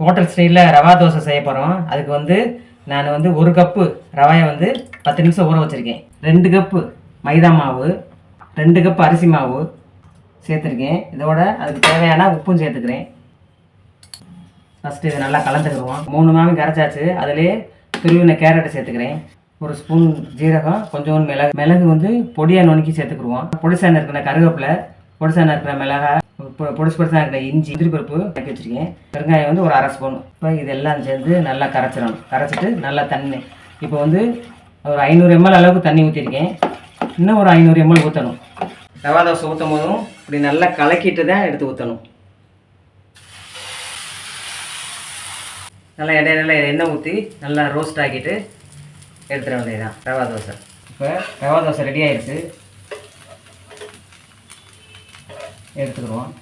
Hotel ஸ்டைலில் ரவா தோசை செய்ய போகிறோம் அதுக்கு வந்து நான் வந்து ஒரு கப்பு ரவையை வந்து பத்து நிமிஷம் ஊற வச்சுருக்கேன். ரெண்டு கப்பு மைதா மாவு ரெண்டு கப்பு அரிசி மாவு சேர்த்துருக்கேன். இதோட அதுக்கு தேவையான உப்பும் சேர்த்துக்கிறேன். ஃபஸ்ட்டு இதை நல்லா கலந்துக்கிடுவோம். மூணு மாவும் கரைச்சாச்சு. அதிலே துருவின கேரட்டை சேர்த்துக்கிறேன். ஒரு ஸ்பூன் ஜீரகம் கொஞ்சோண்டு மிளகு மிளகு வந்து பொடியாக நுணுக்கி சேர்த்துக்குருவோம் பொடிசான இருக்கிற கருவேப்பிலை பொடிசான இருக்கிற மிளகா பொடிசு பொடிசான இருக்கிற இஞ்சி முந்திரி பருப்பு கட்டி வச்சுருக்கேன். பெருங்காயம் வந்து ஒரு அரை ஸ்பூன். இப்போ இதெல்லாம் சேர்ந்து நல்லா கரைச்சிடணும். கரைச்சிட்டு நல்லா தண்ணி இப்போ வந்து ஒரு ஐநூறு எம்எல் அளவுக்கு தண்ணி ஊற்றிருக்கேன் இன்னும் ஒரு ஐநூறு எம்எல் ஊற்றணும் ரவா தோசை ஊற்றும் போதும் இப்படி நல்லா கலக்கிட்டு தான் எடுத்து ஊற்றணும் நல்லா இடையில எண்ணெய் ஊற்றி நல்லா ரோஸ்ட் ஆக்கிட்டு எடுத்துட வேண்டியதுதான். ரவா தோசை. இப்போ ரவா தோசை ரெடி ஆயிடுச்சு எடுத்துக்கிடுவோம்.